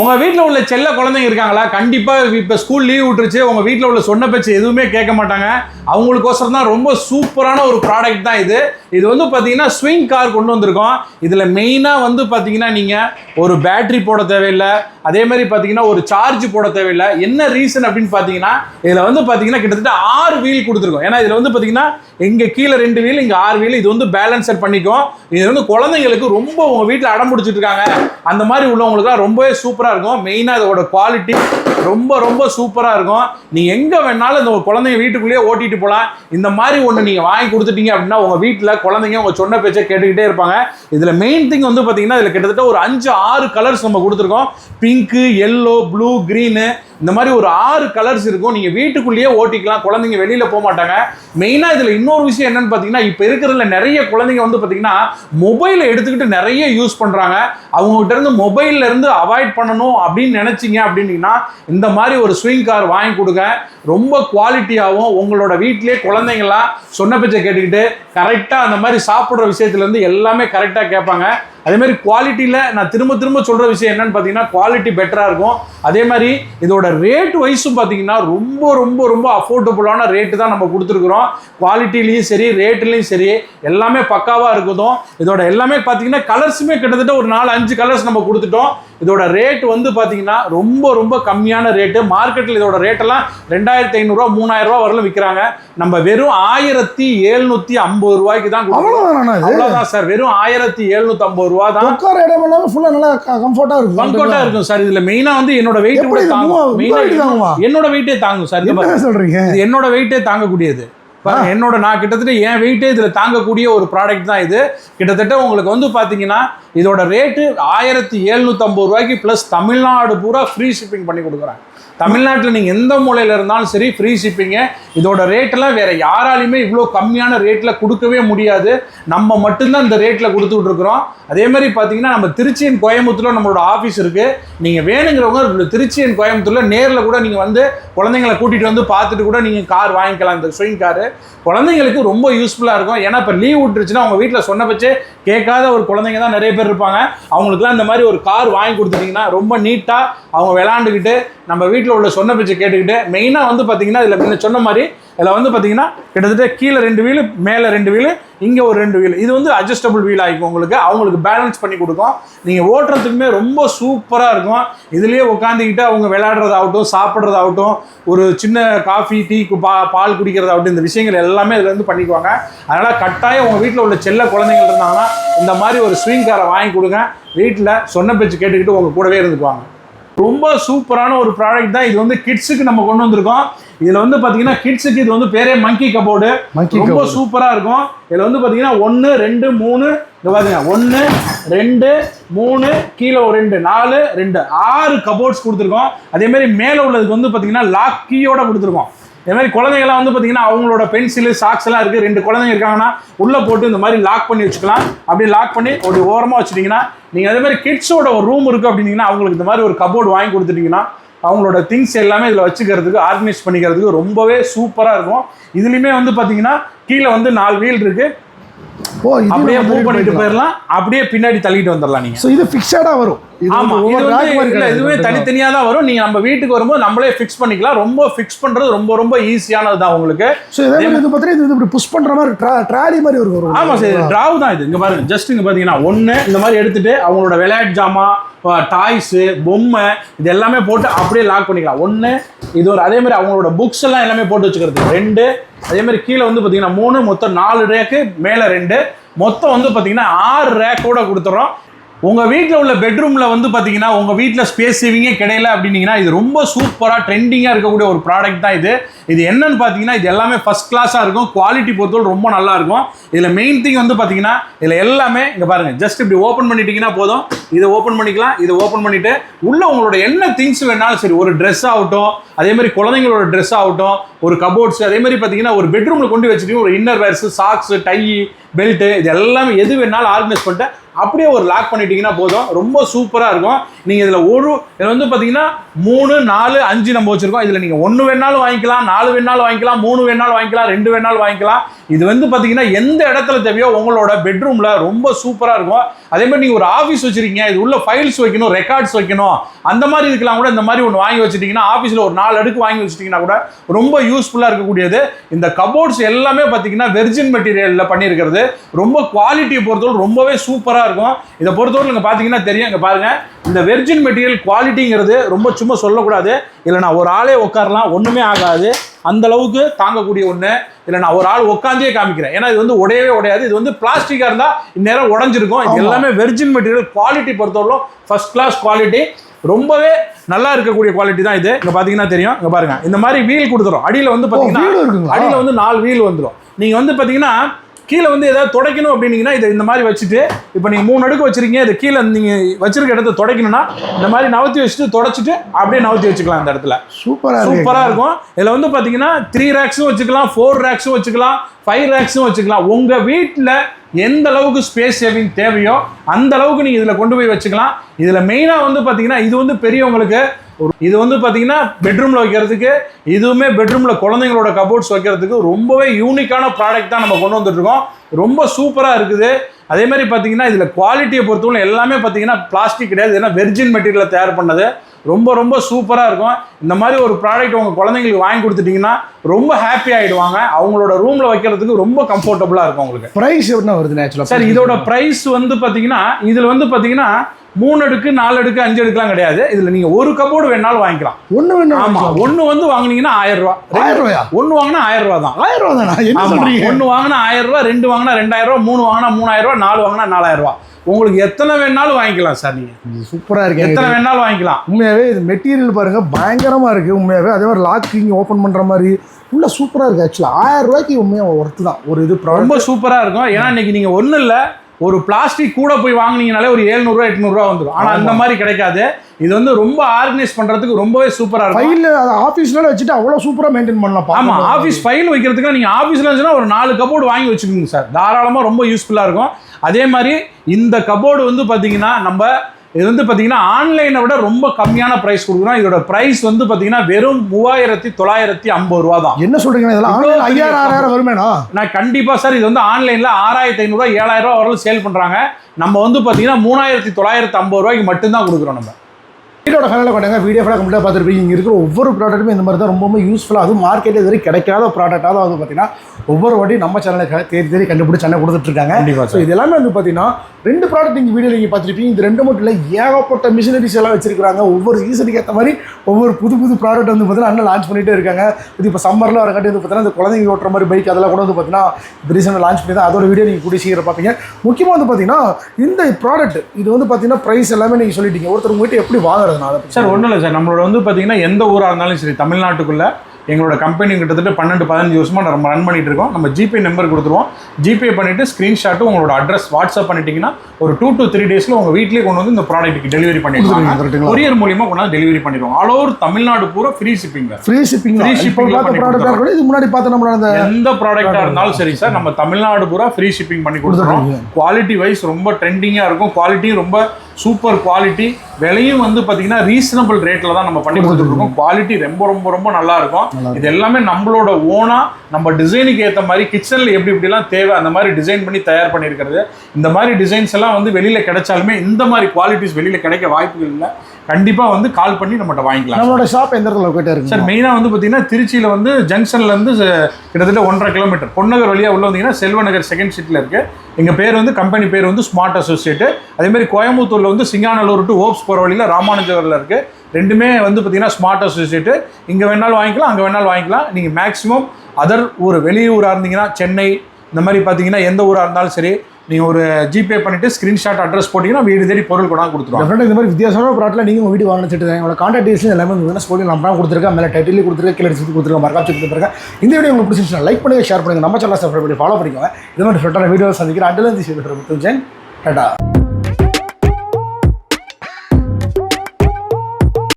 உங்கள் வீட்டில் உள்ள செல்ல குழந்தைங்க இருக்காங்களா? கண்டிப்பாக இப்போ ஸ்கூல் லீவ் விட்டுருச்சு. உங்கள் வீட்டில் உள்ள சொன்ன பேச்சு எதுவுமே கேட்க மாட்டாங்க. அவங்களுக்கோசரம் தான் ரொம்ப சூப்பரான ஒரு ப்ராடக்ட் தான் இது. இது வந்து பார்த்தீங்கன்னா ஸ்விங் கார் கொண்டு வந்திருக்கோம். இதில் மெயினாக வந்து பார்த்தீங்கன்னா நீங்கள் ஒரு பேட்டரி போட தேவையில்லை. அதே மாதிரி பார்த்தீங்கன்னா ஒரு சார்ஜ் போட தேவையில்லை. என்ன ரீசன் அப்படின்னு பார்த்தீங்கன்னா இதில் வந்து பார்த்தீங்கன்னா கிட்டத்தட்ட ஆறு வீல் கொடுத்துருக்கோம். ஏன்னா இதில் வந்து பார்த்தீங்கன்னா இங்கே கீழே ரெண்டு வீல் இங்கே ஆறு வீல் இது வந்து பேலன்ஸட் பண்ணிக்கும். இது வந்து குழந்தைங்களுக்கு ரொம்ப உங்கள் வீட்டில் அடம் பிடிச்சிட்டு இருக்காங்க. அந்த மாதிரி உள்ளவங்களுக்குலாம் ரொம்பவே சூப்பராக இருக்கும். மெயினாக இதோட குவாலிட்டி ரொம்ப ரொம்ப சூப்பராக இருக்கும். நீங்கள் எங்கே வேணாலும் இந்த குழந்தைங்க வீட்டுக்குள்ளேயே ஓட்டிட்டு போகலாம் இந்த மாதிரி ஒன்று நீங்கள் வாங்கி கொடுத்துட்டீங்க அப்படின்னா உங்கள் வீட்டில் குழந்தைங்க உங்கள் சொன்ன பேச்சை கேட்டுக்கிட்டே இருப்பாங்க. இதில் மெயின் திங் வந்து பார்த்தீங்கன்னா இதில் கிட்டத்தட்ட ஒரு அஞ்சு ஆறு கலர்ஸ் நம்ம கொடுத்துருக்கோம். பிங்க்கு எல்லோ ப்ளூ க்ரீனு இந்த மாதிரி ஒரு ஆறு கலர்ஸ் இருக்கும். நீங்கள் வீட்டுக்குள்ளேயே ஓட்டிக்கலாம். குழந்தைங்க வெளியில் போக மாட்டாங்க. மெயினாக இதில் இன்னொரு விஷயம் என்னன்னு பார்த்தீங்கன்னா இப்போ இருக்கிறதுல நிறைய குழந்தைங்க வந்து பார்த்தீங்கன்னா மொபைலை எடுத்துக்கிட்டு நிறைய யூஸ் பண்ணுறாங்க அவங்ககிட்ட இருந்து மொபைல்ல இருந்து அவாய்ட் பண்ணணும் அப்படின்னு நினச்சிங்க அப்படின்னீங்கன்னா இந்த மாதிரி ஒரு ஸ்விங் கார் வாங்கி கொடுங்க. ரொம்ப குவாலிட்டியாகவும் உங்களோட வீட்டிலேயே குழந்தைங்களாம் சொன்ன பேச்சை கேட்டுக்கிட்டு கரெக்டாக அந்த மாதிரி சாப்பிட்ற விஷயத்துலேருந்து எல்லாமே கரெக்டாக கேட்பாங்க. அதே மாதிரி குவாலிட்டியில் நான் திரும்ப திரும்ப சொல்கிற விஷயம் என்னென்னு பார்த்தீங்கன்னா குவாலிட்டி பெட்டராக இருக்கும். அதே மாதிரி இதோட ரேட் வைஸும் பார்த்தீங்கன்னா ரொம்ப ரொம்ப ரொம்ப அஃபோர்டபுளான ரேட்டு தான் நம்ம கொடுத்துருக்குறோம். குவாலிட்டிலையும் சரி ரேட்லேயும் சரி எல்லாமே பக்காவாக இருக்குதும். இதோட எல்லாமே பார்த்தீங்கன்னா கலர்ஸுமே கிட்டத்தட்ட ஒரு நாலு அஞ்சு கலர்ஸ் நம்ம கொடுத்துட்டோம். இதோட ரேட் வந்து பார்த்தீங்கன்னா ரொம்ப ரொம்ப கம்மியான ரேட்டு மார்க்கெட்டில் இதோட ரேட்டெல்லாம் ரெண்டாயிரத்தி ஐநூறுரூவா மூணாயிரம் ரூபா வரலும் விற்கிறாங்க நம்ம வெறும் ஆயிரத்தி எழுநூற்றி ஐம்பது ரூபாய்க்கு தான். அவ்வளவுதானா சார். வெறும் ஆயிரத்தி எழுநூத்தி ஐம்பது ரூபா தான். உட்கார இடம் இல்லாம ஃபுல்லா நல்லா கம்ஃபர்ட்டா இருக்கும். கம்ஃபர்ட்டா இருக்கும் சார். இதுல மெயினா வந்து என்னோட வெயிட் கூட தாங்கும்? என்னோட வெயிட்டே தாங்கும் சார். என்ன. சொல்றீங்க? என்னோட வெயிட்டே தாங்கக்கூடியது. என்னோட நான் கிட்டத்தட்ட என் வெயிட்டே இதுல தாங்கக்கூடிய ஒரு ப்ராடக்ட் தான் இது. கிட்டத்தட்ட உங்களுக்கு வந்து பாத்தீங்கன்னா இதோட ரேட்டு ஆயிரத்தி எழுநூத்தம்பது ரூபாய்க்கு ப்ளஸ் தமிழ்நாடு பூரா ஃப்ரீ ஷிப்பிங் பண்ணி கொடுக்குறாங்க தமிழ்நாட்டில் நீங்கள் எந்த மூலையில் இருந்தாலும் சரி ஃப்ரீ ஷிப்பிங்கு இதோட ரேட்டெல்லாம் வேற யாராலையுமே இவ்வளோ கம்மியான ரேட்டில் கொடுக்கவே முடியாது. நம்ம மட்டும்தான் இந்த ரேட்டில் கொடுத்துட்டு இருக்கிறோம். அதே மாதிரி பார்த்தீங்கன்னா நம்ம திருச்சி கோயம்புத்தூரில் நம்மளோட ஆஃபீஸ் இருக்குது நீங்கள் வேணுங்கிறவங்க திருச்சி கோயம்புத்தூரில் நேரில் கூட நீங்கள் வந்து குழந்தைங்களை கூட்டிகிட்டு வந்து பார்த்துட்டு கூட நீங்கள் கார் வாங்கிக்கலாம். இந்த ஸ்விங் காரு குழந்தைங்களுக்கு ரொம்ப யூஸ்ஃபுல்லாக இருக்கும். ஏன்னா இப்போ லீவ் விட்டுருச்சுன்னா அவங்க வீட்டில் சொன்னபட்சே கேட்காத ஒரு குழந்தைங்க தான் நிறைய பேர் இருப்பாங்க. அவங்களுக்குலாம் இந்த மாதிரி ஒரு கார் வாங்கி கொடுத்துட்டிங்கன்னா ரொம்ப நீட்டாக அவங்க விளாண்டுக்கிட்டு நம்ம வீட்டில் உள்ள சொன்ன பேச்சை கேட்டுக்கிட்டு மெயினாக வந்து பார்த்தீங்கன்னா இதில் முன்ன சொன்ன மாதிரி இதில் வந்து பார்த்தீங்கன்னா கிட்டத்தட்ட கீழே ரெண்டு வீலு மேலே ரெண்டு வீலு இங்கே ஒரு ரெண்டு வீல். இது வந்து அட்ஜஸ்டபிள் வீல் ஆகிக்கும் உங்களுக்கு. அவங்களுக்கு பேலன்ஸ் பண்ணி கொடுக்கும். நீங்கள் ஓட்டுறதுக்குமே ரொம்ப சூப்பராக இருக்கும். இதுலேயே உட்காந்துக்கிட்டு அவங்க விளையாடுறதாகட்டும் சாப்பிட்றதாகட்டும் ஒரு சின்ன காஃபி டீ பா பால் குடிக்கிறதாகட்டும் இந்த விஷயங்கள் எல்லாமே இதில் வந்து பண்ணிக்குவாங்க. அதனால் கட்டாயம் உங்கள் வீட்டில் உள்ள செல்ல குழந்தைகள் இருந்தாங்கன்னா இந்த மாதிரி ஒரு ஸ்விங் காரை வாங்கி கொடுங்க. வீட்டில் சொன்ன பேச்சு கேட்டுக்கிட்டு உங்கள் கூடவே இருந்துக்குவாங்க. ரொம்ப சூப்பரான ஒரு ப்ராடக்ட் தான் இது வந்து கிட்ஸுக்கு நம்ம கொண்டு வந்திருக்கோம். இதுல வந்து பாத்தீங்கன்னா கிட்ஸுக்கு இது வந்து பேரே மங்கி கபோர்டு ரொம்ப. சூப்பரா இருக்கும். இதுல வந்து பாத்தீங்கன்னா ஒன்னு ரெண்டு மூணு இங்க பாருங்க ஒன்னு ரெண்டு மூணு கீழே ஒரு ரெண்டு நாலு ரெண்டு ஆறு கபோர்ட்ஸ் கொடுத்துருக்கோம். அதே மாதிரி மேல உள்ளதுக்கு வந்து பாத்தீங்கன்னா லாக் கீயோட கொடுத்துருக்கோம். இந்த மாதிரி குழந்தைங்கலாம் வந்து பார்த்தீங்கன்னா அவங்களோட பென்சிலு சாக்ஸ் எல்லாம் இருக்குது ரெண்டு குழந்தைங்க இருக்காங்கன்னா உள்ளே போட்டு இந்த மாதிரி லாக் பண்ணி வச்சுக்கலாம். அப்படி லாக் பண்ணி ஒரு ஓரமாக வச்சுட்டிங்கன்னா நீங்கள் அதே மாதிரி கிட்ஸோட ஒரு ரூம் இருக்குது அப்படின்னீங்கன்னா அவங்களுக்கு இந்த மாதிரி ஒரு கபோர்டு வாங்கி கொடுத்துட்டிங்கன்னா அவங்களோட திங்ஸ் எல்லாமே இதில் வச்சுக்கிறதுக்கு ஆர்கனைஸ் பண்ணிக்கிறதுக்கு ரொம்பவே சூப்பராக இருக்கும். இதுலேயுமே வந்து பார்த்தீங்கன்னா கீழே வந்து நாலு வீல் இருக்குது ஓ அப்படியே மூவ் பண்ணிட்டு போயிடலாம். அப்படியே பின்னாடி தள்ளிட்டு வந்துடலாம் நீங்கள் ஸோ இது ஃபிக்ஸடா வரும். இது ஆமா வந்து இது வந்து. இதுவே தனித்தனியா தான் வரும். நீங்க நம்ம வீட்டுக்கு வரும்போது நம்மளே ஃபிக்ஸ் பண்ணிக்கலாம். ரொம்ப ஃபிக்ஸ் பண்றது ரொம்ப ரொம்ப ஈஸியானது தான் உங்களுக்கு. ஸோ இதே மாதிரி இது பார்த்தீங்கன்னா இது இப்படி புஷ் பண்ற மாதிரி ட்ராலி மாதிரி ஒரு வரும் ஆமா சார் டிராவ் தான் இது. இங்க பாருங்க ஜஸ்ட் இங்க பாத்தீங்கன்னா ஒண்ணு இந்த மாதிரி எடுத்துட்டு அவங்களோட விளையாட்டு ஜாமா டாய்ஸ் பொம்மை இது எல்லாமே போட்டு அப்படியே லாக் பண்ணிக்கலாம். ஒண்ணு இது ஒரு அதே மாதிரி அவங்களோட புக்ஸ் எல்லாம் எல்லாமே போட்டு வச்சுக்கிறது. ரெண்டு அதே மாதிரி கீழே வந்து பார்த்தீங்கன்னா மூணு மொத்தம் நாலு ரேக்கு மேலே ரெண்டு. மொத்தம் வந்து பார்த்தீங்கன்னா ஆறு ரேக்கோட கொடுத்துறோம். உங்கள் வீட்டில் உள்ள பெட்ரூமில் வந்து பார்த்தீங்கன்னா உங்கள் வீட்டில் ஸ்பேஸ் சேவிங்கே கிடையல அப்படின்னீங்கன்னா இது ரொம்ப சூப்பராக ட்ரெண்டிங்காக இருக்கக்கூடிய ஒரு ப்ராடக்ட் தான் இது. இது என்னன்னு பார்த்தீங்கன்னா இது எல்லாமே ஃபஸ்ட் கிளாஸாக இருக்கும். குவாலிட்டி பொறுத்தவரை ரொம்ப நல்லா இருக்கும். இதில் மெயின் திங் வந்து பார்த்தீங்கன்னா இதில் எல்லாமே இங்கே பாருங்கள் ஜஸ்ட் இப்படி ஓப்பன் பண்ணிட்டீங்கன்னா போதும். இதை ஓப்பன் பண்ணிக்கலாம் இதை ஓப்பன் பண்ணிவிட்டு உள்ள உங்களோட என்ன திங்ஸ் வேணாலும் சரி ஒரு ட்ரெஸ் ஆகட்டும் அதே மாதிரி குழந்தைங்களோட ட்ரெஸ் ஆகட்டும் ஒரு கபோர்ட்ஸ் அதே மாதிரி பார்த்தீங்கன்னா ஒரு பெட்ரூமில் கொண்டு வச்சுட்டு ஒரு inner wears socks tie belt இது எல்லாமே எது வேணாலும் ஆர்கனைஸ் பண்ணிட்டு அப்படியே ஒரு லாக் பண்ணிட்டீங்கன்னா போதும். ரொம்ப சூப்பராக இருக்கும். நீங்கள் இதில் ஒரு இதில் வந்து பார்த்தீங்கன்னா மூணு நாலு அஞ்சு நம்ம வச்சுருக்கோம். இதில் நீங்கள் ஒன்று வேணாலும் வாங்கிக்கலாம் நாலு வேணாலும் வாங்கிக்கலாம் மூணு வேணாலும் வாங்கிக்கலாம் ரெண்டு வேணாலும் வாங்கிக்கலாம். இது வந்து பார்த்தீங்கன்னா எந்த இடத்துல தேவையோ உங்களோட பெட்ரூமில் ரொம்ப சூப்பராக இருக்கும். அதே மாதிரி நீங்கள் ஒரு ஆஃபீஸ் வச்சுருக்கீங்க. இது உள்ள ஃபைல்ஸ் வைக்கணும் ரெக்கார்ட்ஸ் வைக்கணும். அந்த மாதிரி இதுக்கெல்லாம் கூட இந்த மாதிரி ஒன்று வாங்கி வச்சுட்டிங்கன்னா ஆஃபீஸில் ஒரு நாலு அடுக்கு வாங்கி வச்சுட்டிங்கன்னா கூட ரொம்ப யூஸ்ஃபுல்லாக இருக்கக்கூடியது. இந்த கபோர்ட்ஸ் எல்லாமே பார்த்தீங்கன்னா வெர்ஜின் மெட்டீரியலில் பண்ணியிருக்கிறது. ரொம்ப குவாலிட்டியை பொறுத்தவரை ரொம்பவே சூப்பராக இருக்கும். இதை பொறுத்தவரை இங்கே பார்த்தீங்கன்னா தெரியும். இங்கே பாருங்க. இந்த வெர்ஜின் மெட்டீரியல் குவாலிட்டிங்கிறது ரொம்ப சும்மா சொல்லக்கூடாது. இல்லை நான் ஒரு ஆளே உட்காரலாம் ஒன்றுமே ஆகாது. அந்த அளவுக்கு தாங்கக்கூடிய ஒன்று இல்லை நான் ஒரு ஆள் உட்காந்தே காமிக்கிறேன். ஏன்னா இது வந்து உடையவே உடையாது. இது வந்து பிளாஸ்டிக்காக இருந்தால் இந்நேரம் உடஞ்சிருக்கும். இது. எல்லாமே வெர்ஜின் மெட்டீரியல் குவாலிட்டி பொறுத்தவரைக்கும் ஃபர்ஸ்ட் கிளாஸ் குவாலிட்டி ரொம்பவே நல்லா இருக்கக்கூடிய குவாலிட்டி தான் இது. இங்க பாத்தீங்கன்னா தெரியும். இங்க பாருங்க. இந்த மாதிரி வீல் கொடுத்துரும் அடியில வந்து இருக்குங்களா? அடியில வந்து நாலு வீல் வந்துரும். நீங்க வந்து பாத்தீங்கன்னா கீழே வந்து ஏதாவது துடைக்கணும் அப்படின்னீங்கன்னா இதை இந்த மாதிரி வச்சுட்டு இப்போ நீங்கள் மூணு அடுக்கு வச்சிருக்கீங்க இது கீழே நீங்கள் வச்சிருக்க இடத்த துடைக்கணும்னா இந்த மாதிரி நவுத்தி வச்சுட்டு தொடச்சிட்டு அப்படியே நவுத்தி வச்சுக்கலாம் இந்த இடத்துல. சூப்பரா இருக்கு. சூப்பராக இருக்கும். இதில் வந்து பார்த்தீங்கன்னா த்ரீ ரேக்ஸும் வச்சுக்கலாம் ஃபோர் ரேக்ஸும் வச்சுக்கலாம் ஃபைவ் ரேக்ஸும் வச்சுக்கலாம். உங்கள் வீட்டில் எந்த அளவுக்கு ஸ்பேஸ் சேவிங் தேவையோ அந்த அளவுக்கு நீங்கள் இதில் கொண்டு போய் வச்சுக்கலாம். இதில் மெயினாக வந்து பார்த்தீங்கன்னா இது வந்து பெரியவங்களுக்கு ஒரு இது வந்து பார்த்தீங்கன்னா பெட்ரூமில் வைக்கிறதுக்கு இதுவுமே பெட்ரூமில் குழந்தைங்களோட கபோர்ட்ஸ் வைக்கிறதுக்கு ரொம்பவே யூனிக்கான ப்ராடக்ட் தான் நம்ம கொண்டு வந்துட்ருக்கோம் ரொம்ப சூப்பராக இருக்குது. அதே மாதிரி பார்த்தீங்கன்னா இதில் குவாலிட்டியை பொறுத்தவரை எல்லாமே பார்த்தீங்கன்னா பிளாஸ்டிக் கிடையாது. ஏன்னா வெர்ஜின் மெட்டீரியலில் தயார் பண்ணது. ரொம்ப ரொம்ப சூப்பராக இருக்கும். இந்த மாதிரி ஒரு ப்ராடக்ட் உங்கள் குழந்தைங்களுக்கு வாங்கி கொடுத்துட்டீங்கன்னா ரொம்ப ஹாப்பி ஆகிடுவாங்க அவங்களோட ரூமில் வைக்கிறதுக்கு ரொம்ப கம்ஃபர்டபுளாக இருக்கும் உங்களுக்கு. பிரைஸ் என்ன வருது நேச்சுரலா சார் இதோட ப்ரைஸ் வந்து பார்த்தீங்கன்னா இதில் வந்து பார்த்தீங்கன்னா மூணு அடுக்கு நாலு அடுக்கு அஞ்சு அடுக்குலாம் கிடையாது. இதில் நீங்கள் ஒரு கபோர்டு வேணாலும் வாங்கிக்கலாம். ஒண்ணு வேணும் ஆமாம் ஒன்று வந்து வாங்குனீங்கன்னா ஆயிரம் ரூபா. ஆயிரம் ரூபாயா ஒன்று வாங்கினா ஆயிரம் ரூபா தான். ஆயிரம் ரூபா தானா? என்ன ஆமா சொல்றீங்க? ஒன்று வாங்கினா ஆயிரம் ரூபா ரெண்டு வாங்கினா ரெண்டாயிரம் ரூபா மூணு வாங்கினா மூணாயிரம் ரூபா நாலு வாங்கினா நாலாயிரம் ரூபா. உங்களுக்கு எத்தனை வேணாலும் வாங்கிக்கலாம் சார் நீங்கள் சூப்பரா இருக்கு எத்தனை வேணாலும் வாங்கிக்கலாம். உண்மையாவே இது மெட்டீரியல் பாருங்க பயங்கரமா இருக்கு. உண்மையாவே அதே மாதிரி லாக்கிங் ஓபன் பண்ற மாதிரி. உள்ள சூப்பரா இருக்கு ஆக்சுவலா ஆயிரம் ரூபாய்க்கு உண்மையா ஒர்த்து தான். ஒரு இது ரொம்ப சூப்பரா இருக்கும். ஏன்னா இன்னைக்கு நீங்க ஒண்ணும் இல்ல. ஒரு பிளாஸ்டிக் கூட போய் வாங்குனீங்கனாலே ஒரு 700 ரூபா எட்நூறுவா வந்துடும். ஆனா அந்த மாதிரி கிடைக்காது. இது வந்து ரொம்ப ஆர்கனைஸ் பண்றதுக்கு ரொம்பவே சூப்பரா இருக்கும். ஃபைல் அது ஆஃபீஸ்ல வச்சுட்டு அவ்வளோ சூப்பரா மெயின்டைன் பண்ணலாம் ஆமா பார்க்கும்போது. ஆபீஸ் ஃபைல் வைக்கிறதுக்கு நீங்க ஆபீஸ்ல இருந்துச்சுன்னா ஒரு நாலு கபோர்டு வாங்கி வச்சுக்கோங்க சார். தாராளமா ரொம்ப யூஸ்ஃபுல்லா இருக்கும். அதே மாதிரி இந்த கபோர்டு வந்து பாத்தீங்கன்னா நம்ம இது வந்து பாத்தீங்கன்னா ஆன்லைனை விட ரொம்ப கம்மியான பிரைஸ் கொடுக்குறோம். இதோட பிரைஸ் வந்து பாத்தீங்கன்னா வெறும் மூவாயிரத்தி தொள்ளாயிரத்தி ஐம்பது ரூபா தான். என்ன சொல்றீங்க இதெல்லாம்? ஐயாயிரம் ஆறாயிரம் வருமேனா? நான் கண்டிப்பா சார் இது வந்து ஆன்லைன்ல ஆறாயிரத்தி ஐநூறுரூவா ஏழாயிரம் ரூபா வரலும் சேல் பண்றாங்க. நம்ம வந்து பாத்தீங்கன்னா மூணாயிரத்தி தொள்ளாயிரத்தி ஐம்பது ரூபாய்க்கு மட்டும்தான் கொடுக்குறோம் நம்ம. வீடியோட ஃபைனலாக கொண்டாங்க வீடியோ ஃபுல்லாக கம்ப்ளீட்டாக பார்த்துருப்பீங்க. இங்கே இருக்கிற ஒவ்வொரு ப்ராடக்ட்டுமே இந்த மாதிரி தான் ரொம்ப யூஸ்ஃபுல்லாக அதுவும் மார்க்கெட்டில் இது வரைக்கும் கிடைக்காத ப்ராடக்டாக தான் வந்து பார்த்தீங்கன்னா ஒவ்வொரு வாட்டியும் நம்ம சேனலுக்கு தேடி தேடி கண்டுபிடிச்சு சேனல் கொடுத்துட்ருக்காங்க கண்டிப்பா ஸோ இது எல்லாமே வந்து பார்த்தீங்கன்னா ரெண்டு ப்ராடக்ட் நீங்கள் வீடியோ நீங்கள் பார்த்துருப்பீங்க. இது ரெண்டு மட்டும் இல்லை ஏகப்பட்ட மிஷினரிஸ் எல்லாம் வச்சிருக்காங்க ஒவ்வொரு சீசனுக்கு ஏற்ற மாதிரி ஒவ்வொரு புது புது ப்ராடக்ட் வந்து பார்த்தீங்கன்னா அண்ணன் லான்ச் பண்ணிட்டே இருக்காங்க. இது இப்போ சம்மரில் வரக்காட்டி வந்து பார்த்தீங்கன்னா இந்த குழந்தைங்க ஓட்டுற மாதிரி பைக் அதெல்லாம் கூட வந்து பார்த்தீங்கன்னா இப்போ ரீசெண்டாக லான்ச் பண்ணி தான் அதோட வீடியோ நீங்கள் கூடிய சீக்கிரம் பார்ப்பீங்க. முக்கியமாக வந்து பார்த்தீங்கன்னா இந்த ப்ராடக்ட் இது வந்து பார்த்தீங்கன்னா ப்ரைஸ் எல்லாமே நீங்கள் சொல்லிட்டீங்க. ஒருத்தர் உங்ககிட்ட எப்படி வாங்குறதுனால அதை பத்தி சார் ஒன்றும் இல்லை சார். நம்மளோட வந்து பார்த்தீங்கன்னா எந்த ஊராக இருந்தாலும் சரி தமிழ்நாட்டுக்குள்ள எங்களோட கம்பெனி கிட்டத்தட்ட பன்னெண்டு பதினஞ்சு வருஷமா நம்ம ரன் பண்ணிட்டு இருக்கோம். நம்ம ஜிபே நம்பர் கொடுத்துருவோம். ஜிபே பண்ணிட்டு ஸ்க்ரீன்ஷாட்டு உங்களோட அட்ரஸ் வாட்ஸ்அப் பண்ணிட்டீங்கன்னா ஒரு டூ to த்ரீ டேஸ்ல உங்க வீட்லயே கொண்டு வந்து இந்த ப்ராடக்ட்டுக்கு டெலிவரி பண்ணிடுவாங்க? கொரியர் மூலியமா கொண்டாந்து டெலிவரி பண்ணிடுவோம். ஆல் ஓவர் தமிழ்நாடு பூரா ஃப்ரீ ஷிப்பிங் ஃப்ரீ ஷிப்பிங் பண்ணி ப்ராடக்டாக இருக்கணும் இது முன்னாடி பார்த்த நம்மளோட அந்த எந்த ப்ராடக்டா இருந்தாலும் சரி சார் நம்ம தமிழ்நாடு பூரா ஃப்ரீ ஷிப்பிங் பண்ணி கொடுத்துறோம். குவாலிட்டி வைஸ் ரொம்ப ட்ரெண்டிங்கா இருக்கும். குவாலிட்டியும் ரொம்ப சூப்பர் குவாலிட்டி. விலையும் வந்து பாத்தீங்கன்னா ரீசனபிள் ரேட்ல தான் நம்ம பண்ணி கொடுத்துருக்கோம் குவாலிட்டி ரொம்ப ரொம்ப ரொம்ப நல்லா இருக்கும். இது எல்லாமே நம்மளோட ஓனா நம்ம டிசைனுக்கு ஏத்த மாதிரி கிச்சன்ல எப்படி எப்படிலாம் தேவை அந்த மாதிரி டிசைன் பண்ணி தயார் பண்ணியிருக்கிறது. இந்த மாதிரி டிசைன்ஸ் எல்லாம் வந்து வெளியில கிடைச்சாலுமே இந்த மாதிரி குவாலிட்டிஸ் வெளியில கிடைக்க வாய்ப்புகள் இல்லை. கண்டிப்பா வந்து கால் பண்ணி நம்மகிட்ட வாங்கிக்கலாம். நம்மளோட ஷாப் எந்த இடத்துல லொக்கேட்டாக இருக்கு சார் மெயினாக வந்து பார்த்தீங்கன்னா திருச்சியில் வந்து ஜங்ஷன்ல இருந்து ச- கிட்டத்தட்ட ஒன்றரை கிலோமீட்டர் பொன்னகர் வழியாக உள்ள வந்தீங்கன்னா செல்வநகர் செகண்ட் ஸ்ட்ரீட்டில் இருக்கு. எங்கள் பேர் வந்து கம்பெனி பேர் வந்து ஸ்மார்ட் அசோசியேட்டு அதே கோயம்புத்தூரில் வந்து சிங்காநல்லூர் டு ஹோப்ஸ் போகிற வழியில் ராமானுஜரில் இருக்குது ரெண்டுமே வந்து பார்த்தீங்கன்னா ஸ்மார்ட் அசோசியேட்டு இங்கே வேணாலும் வாங்கிக்கலாம் அங்கே வேணாலும் வாங்கிக்கலாம். நீங்கள் மேக்ஸிமம் அதர் ஊர் வெளியூராக இருந்தீங்கன்னா சென்னை இந்த மாதிரி பார்த்தீங்கன்னா எந்த ஊராக இருந்தாலும் சரி நீங்கள் ஒரு ஜிபே பண்ணிட்டு ஸ்க்ரீன்ஷாட் அட்ரஸ் போட்டிங்கன்னா வீடு தேடி பொருள் கொண்டாந்து கொடுத்துருவோம் இந்த மாதிரி வித்தியாசமான ப்ராடக்ட்ல நீங்கள் உங்கள் வீடு வாங்கினு வச்சுட்டு எங்களோட கான்டாக்ட் டீல்ஸ் எல்லாமே வந்து ஸ்கூலில் நம்பராக கொடுத்துருக்கேன் மேலே டைட்டில் கொடுத்துருக்கேன் கீழே எடுத்து கொடுத்துருக்கேன் மறக்காம செக் கொடுத்துருக்கேன் இந்த வீடியோ உங்களுக்கு பிடிச்சிருந்துச்சுன்னா லைக் பண்ணுங்கள் ஷேர் பண்ணுங்கள் நம்ம சேனல் சப்ஸ்கிரைப் பண்ணி ஃபாலோ பண்ணிக்கோங்க. இது மாதிரி ஃபிட்டான வீடியோ சந்திக்கிறேன். Until then tata.